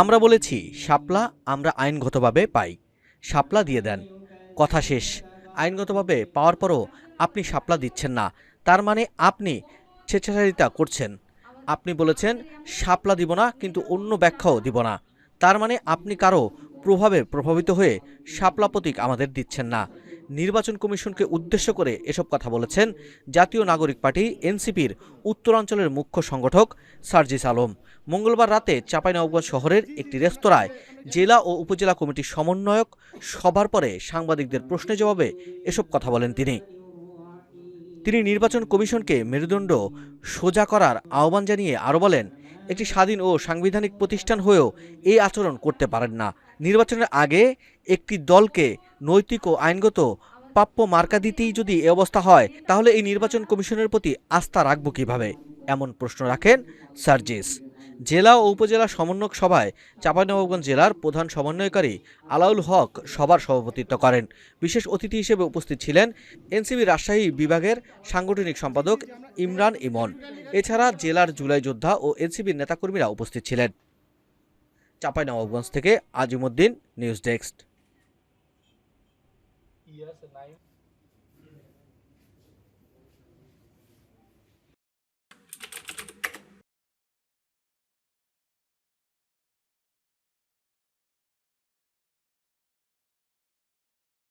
আমরা বলেছি, শাপলা আমরা আইনগতভাবে পাই। শাপলা দিয়ে দেন। কথা শেষ। আইনগতভাবে পাওয়ার পরও আপনি শাপলা দিচ্ছেন না। তার মানে আপনি স্বেচ্ছাচারিতা করছেন। আপনি বলেছেন, শাপলা দিব না, কিন্তু অন্য ব্যাখ্যাও দিব না। তার মানে আপনি কারও প্রভাবে প্রভাবিত হয়ে শাপলা প্রতীক আমাদের দিচ্ছেন না। নির্বাচন কমিশনকে উদ্দেশ্য করে এসব কথা বলেছেন জাতীয় নাগরিক পার্টি, এনসিপির উত্তরাঞ্চলের মুখ্য সংগঠক সার্জিস আলম। মঙ্গলবার রাতে চাঁপাইনবাবগঞ্জ শহরের একটি রেস্তোরাঁয় জেলা ও উপজেলা কমিটির সমন্বয়ক সভার পরে সাংবাদিকদের প্রশ্নের জবাবে এসব কথা বলেন তিনি। তিনি নির্বাচন কমিশনকে মেরুদণ্ড সোজা করার আহ্বান জানিয়ে আরও বলেন, একটি স্বাধীন ও সাংবিধানিক প্রতিষ্ঠান হয়েও এই আচরণ করতে পারেন না। নির্বাচনের আগে একটি দলকে নৈতিক ও আইনগত প্রাপ্য মার্কা দিতেই যদি এ অবস্থা হয়, তাহলে এই নির্বাচন কমিশনের প্রতি আস্থা রাখব কীভাবে? এমন প্রশ্ন রাখেন সার্জিস। জেলা ও উপজেলা সমন্বয়ক সভায় চাঁপাইনবাবগঞ্জ জেলার প্রধান সমন্বয়কারী আলাউল হক সভার সভাপতিত্ব করেন। বিশেষ অতিথি হিসেবে উপস্থিত ছিলেন এনসিবি রাজশাহী বিভাগের সাংগঠনিক সম্পাদক ইমরান ইমন। এছাড়া জেলার জুলাই যোদ্ধা ও এনসিবির নেতাকর্মীরা উপস্থিত ছিলেন। চাঁপাইনবাবগঞ্জ থেকে আজিমুদ্দিন নিউজ ডেস্ক।